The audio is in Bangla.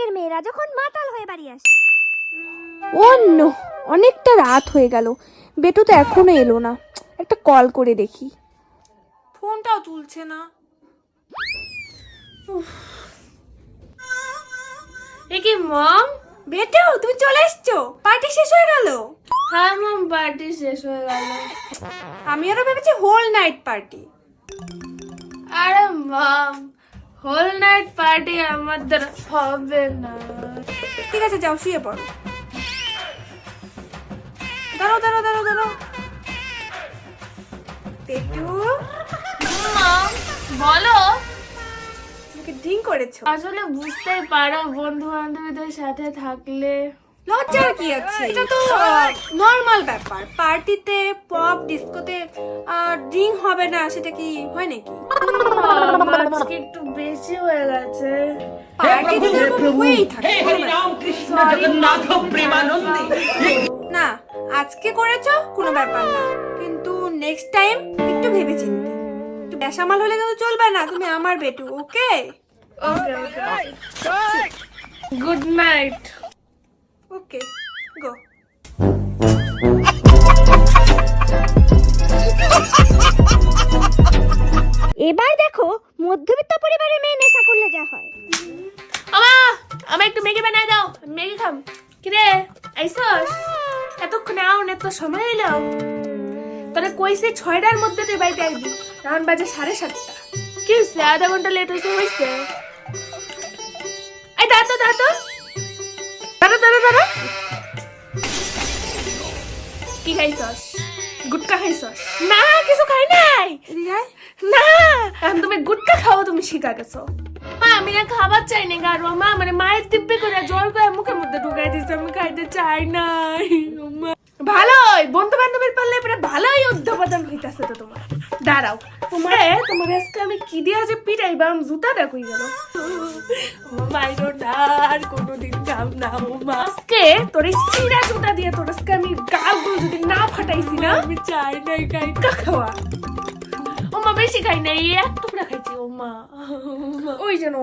লোকের মেয়েরা যখন মাতাল হয়ে বাড়ি আসে। অন্য অনেকটা রাত হয়ে গেল। বেটু তো এখনও এলো না। একটা কল করে দেখি। ফোনটাও তুলছে না। এ কি মম? বেটু তুমি চলে এসছো? পার্টি শেষ হয়ে গেল? হ্যাঁ মম পার্টি শেষ হয়ে গেল। আমি আরও ভেবেছি হোল নাইট পার্টি আরে মম হোল নাইট পার্টি আমাদের হবে না। ঠিক আছে যাও শুয়ে পড়ো। দাঁড়াও দাঁড়াও দাঁড়াও দাঁড়াও। পেটু? বলো। তোমাকে ড্রিঙ্ক করেছ? আসলে বুঝতেই পারো বন্ধু বান্ধবীদের সাথে থাকলে। লজ্জার কি আছে? এটা তো নর্মাল ব্যাপার। পার্টিতে পপ ডিস্কোতে ড্রিঙ্ক হবে না সেটা কি হয় নাকি আজকে একটু বেশি হয়ে গেছে না আজকে করেছ কোনো ব্যাপার না কিন্তু নেক্সট টাইম একটু ভেবে চিন্তে একটু বেসামাল হলে কিন্তু চলবে না তুমি আমার বেটু ওকে গুড নাইট ওকে গো এবার দেখো মধ্যবিত্ত পরিবারের মেয়ে নেশা করলে যা হয়। আমা আমার একটু ম্যাগি বানাই দাও ম্যাগি খাম। কিরে আইসস? এতক্ষণ আউন এত সময় হইল তোরা কইছে ছয়টার মধ্যে তুই বাড়িতে আসবি এখন বাজে সাড়ে সাতটা। কি হয়েছে আধা ঘণ্টা লেট হয়েছে হয়েছে এই দাঁড়া তো দাঁড়া তো। দাঁড়া দাঁড়া কি খাইছস? গুটকা খাইছস? না কিছু খাই নাই। এদিকে আয়। না এখন তুমি গুটকা খাও তুমি শিখা গেছো। মা আমি না খাবার চাই না গারো মা মানে মায়ের দিব্যি করে জোর করে মুখের মধ্যে ঢুকাই দিচ্ছে আমি খাইতে চাই নাই ভালোই বন্ধু বান্ধবের পারলে এবারে ভালোই উদ্ধপতন হইতাছে তো তোমার। দাঁড়াও তোমার তোমার আজকে আমি কি দিয়া যে পিটাইবাম? জুতাটা কই গেল। মাইরো না আর কোনোদিন কাম না ও মা আজকে তোর এই সিরা জুতা দিয়ে তোর আজকে আমি গালগুলো যদি না ফাটাইছি না আমি চাই নাই কাইকা খাওয়া। ও মা বেশি খাই নাই এক টুকরা খাইছি ও মা ওই যেন ও।